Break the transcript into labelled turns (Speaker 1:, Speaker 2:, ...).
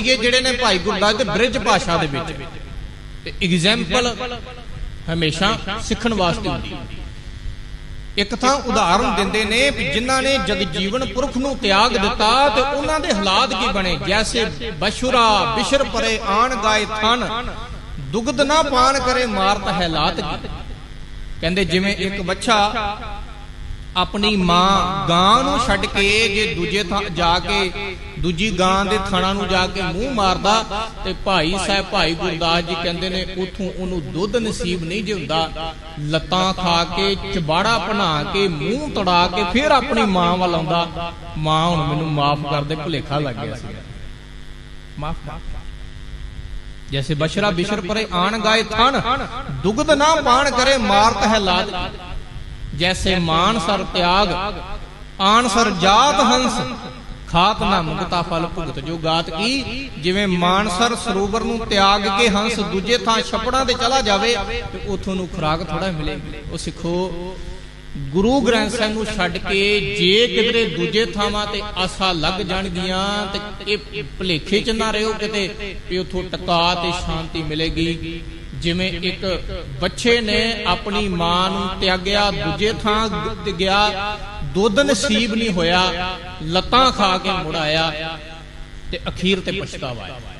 Speaker 1: ਇਹ ਜਿਹੜੇ ਨੇ ਭਾਈ ਗੁਰਦਾਸ ਤੇ ਬ੍ਰਿਜ ਭਾਸ਼ਾ ਦੇ ਵਿੱਚ। ਤੇ ਐਗਜ਼ਾਮਪਲ ਹਮੇਸ਼ਾ ਸਿੱਖਣ ਵਾਸਤੇ ਹੁੰਦੀ ਇੱਕ ਤਾਂ ਉਦਾਹਰਨ ਦਿੰਦੇ ਨੇ ਵੀ ਜਿਨ੍ਹਾਂ ਨੇ ਜਗਜੀਵਨ ਪੁਰਖ ਨੂੰ ਤਿਆਗ ਦਿੱਤਾ ਤੇ ਉਹਨਾਂ ਦੇ ਹਾਲਾਤ ਕੀ ਬਣੇ? ਜੈਸੇ ਬਸ਼ੁਰਾ, ਬਿਸ਼ਰ ਪਰੇ ਆਣ ਗਾਏ ਥਨ ਦੁਗਧ ਨਾ ਪਾਣ ਕਰੇ ਮਾਰਤ ਹੈ ਲਾਤ ਕੀ? ਕਹਿੰਦੇ ਜਿਵੇਂ ਇੱਕ ਬੱਚਾ ਆਪਣੀ ਮਾਂ ਗਾਂ ਨੂੰ ਛੱਡ ਕੇ ਜੇ ਦੂਜੇ ਥਾਂ ਜਾ ਕੇ ਦੂਜੀ ਗਾਂ ਦੇ ਥਣਾ ਨੂੰ ਜਾ ਕੇ ਮੂੰਹ ਮਾਰਦਾ ਤੇ ਭਾਈ ਸਾਹਿਬ ਭਾਈ ਗੁਰਦਾਸ ਜੀ ਕਹਿੰਦੇ ਨੇ ਉਥੋਂ ਉਹਨੂੰ ਦੁੱਧ ਨਸੀਬ ਨਹੀਂ ਜੇ ਹੁੰਦਾ ਲੱਤਾਂ ਖਾ ਕੇ ਚਬਾੜਾ ਬਣਾ ਕੇ ਮੂੰਹ ਤੜਾ ਕੇ ਫਿਰ ਆਪਣੀ ਮਾਂ ਵੱਲ ਆਉਂਦਾ। ਮਾਂ ਹੁਣ ਮੈਨੂੰ ਮਾਫ ਕਰ ਦੇ ਭੁਲੇਖਾ ਲੱਗ ਗਿਆ ਸੀ ਮਾਫ ਜੈਸੇ ਬਸ਼ਰਾ ਬਿਸ਼ਰ ਪਰੇ ਆਣ ਗਾਏ ਥਨ ਦੁਗਧ ਨਾ ਪਾਣ ਕਰੇ ਮਾਰਤ ਹੈ ਲਾਦ ਜੈਸੇ ਮਾਨ ਸਰ ਤਿਆਗ ਆਣ ਸਰ ਜਾਤ ਹੰਸ ਖਾਤ ਨਾ ਮੁਕਤਾ ਫਲ ਭੁਗਤ। ਜੋ ਗਾਤ ਕੀ ਜਿਵੇਂ ਮਾਨਸਰ ਸਰੋਵਰ ਨੂੰ ਤਿਆਗ ਕੇ ਹੰਸ ਦੂਜੇ ਥਾਂ ਛਪੜਾਂ ਤੇ ਚਲਾ ਜਾਵੇ ਤੇ ਉਥੋਂ ਨੂੰ ਖੁਰਾਕ ਥੋੜਾ ਮਿਲੇਗੀ। ਉਹ ਸਿੱਖੋ ਗੁਰੂ ਗ੍ਰੰਥ ਸਾਹਿਬ ਨੂੰ ਛੱਡ ਕੇ ਜੇ ਕਿਧਰੇ ਦੂਜੇ ਥਾਵਾਂ ਤੇ ਆਸਾ ਲੱਗ ਜਾਣਗੀਆਂ ਤੇ ਇਹ ਭਲੇਖੇ ਚ ਨਾ ਰਹੋ ਕਿਤੇ ਵੀ ਉਥੋਂ ਟਕਾ ਤੇ ਸ਼ਾਂਤੀ ਮਿਲੇਗੀ। ਜਿਵੇਂ ਇੱਕ ਬੱਚੇ ਨੇ ਆਪਣੀ ਮਾਂ ਨੂੰ ਤਿਆਗਿਆ, ਦੂਜੇ ਥਾਂ ਤੇ ਗਿਆ, ਦੁੱਧ ਨਸੀਬ ਨਹੀਂ ਹੋਇਆ, ਲੱਤਾਂ ਖਾ ਕੇ ਮੁੜ ਆਇਆ ਤੇ ਅਖੀਰ ਤੇ ਪਛਤਾਵਾ ਆਇਆ।